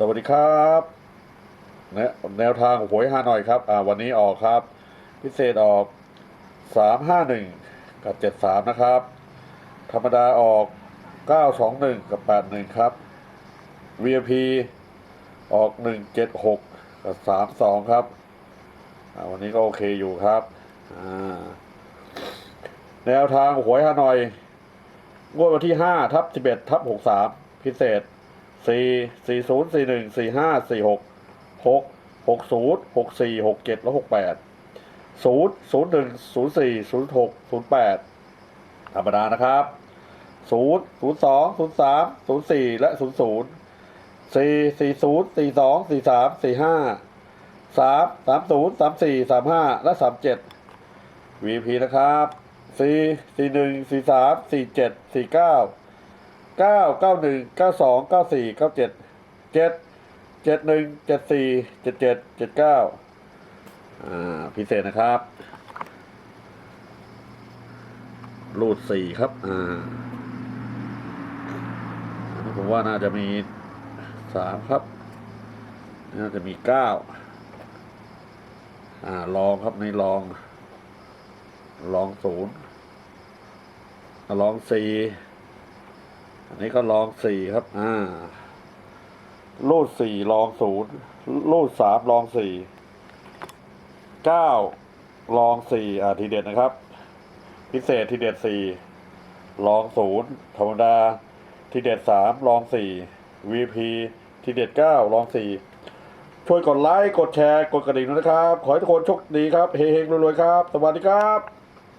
สวัสดีครับแนวแนวทางหวยฮานอยครับอ่าวันนี้ออกครับ พิเศษออกสามห้าหนึ่งกับเจ็ดสามนะครับ ธรรมดาออกเก้าสองหนึ่งกับแปดหนึ่งครับ VIP ออกหนึ่งเจ็ดหกกับสามสองครับอ่าวันนี้ก็โอเคอยู่ครับอ่าแนวทางหวยฮานอยงวดวันที่ห้าทับสิบเอ็ดทับหกสามพิเศษ สี่สี่ศูนย์สี่หนึ่งสี่ห้าสี่หกหกหกศูนย์หกสี่หกเจ็ดและหกแปดศูนย์ศูนย์หนึ่งศูนย์สี่ศูนย์หกศูนย์แปดธรรมดานะครับศูนย์ศูนย์สองศูนย์สามศูนย์สี่และศูนย์ศูนย์สี่สี่ศูนย์สี่สองสี่สามสี่ห้าสามสามศูนย์สามสี่สามห้าและสามเจ็ด VP นะครับสี่สี่หนึ่งสี่สามสี่เจ็ดสี่เก้า เก้าเก้าหนึ่งเก้าสองเก้าสี่เก้าเจ็ดเจ็ดเจ็ดหนึ่งเจ็ดสี่เจ็ดเจ็ดเจ็ดเก้าอ่าพิเศษนะครับรูดสี่ครับอ่าผมว่าน่าจะมีสามครับ น่าจะมีเก้าอ่าลองครับในลอง ลองศูนย์ลองสี่ อันนี้ก็ลองสี่ครับ อ่า รูดสี่ลองศูนย์รูดสามลองสี่เก้าลองสี่อ่าทีเด็ดนะครับ พิเศษทีเด็ดสี่ลองศูนย์ธรรมดา ทีเด็ดสามลองสี่ VP ทีเด็ดเก้าลองสี่ช่วยกดไลค์ กดแชร์ กดกระดิ่งด้วยนะครับ ขอให้ทุกคนโชคดีครับ เฮงๆรวยๆครับ สวัสดีครับ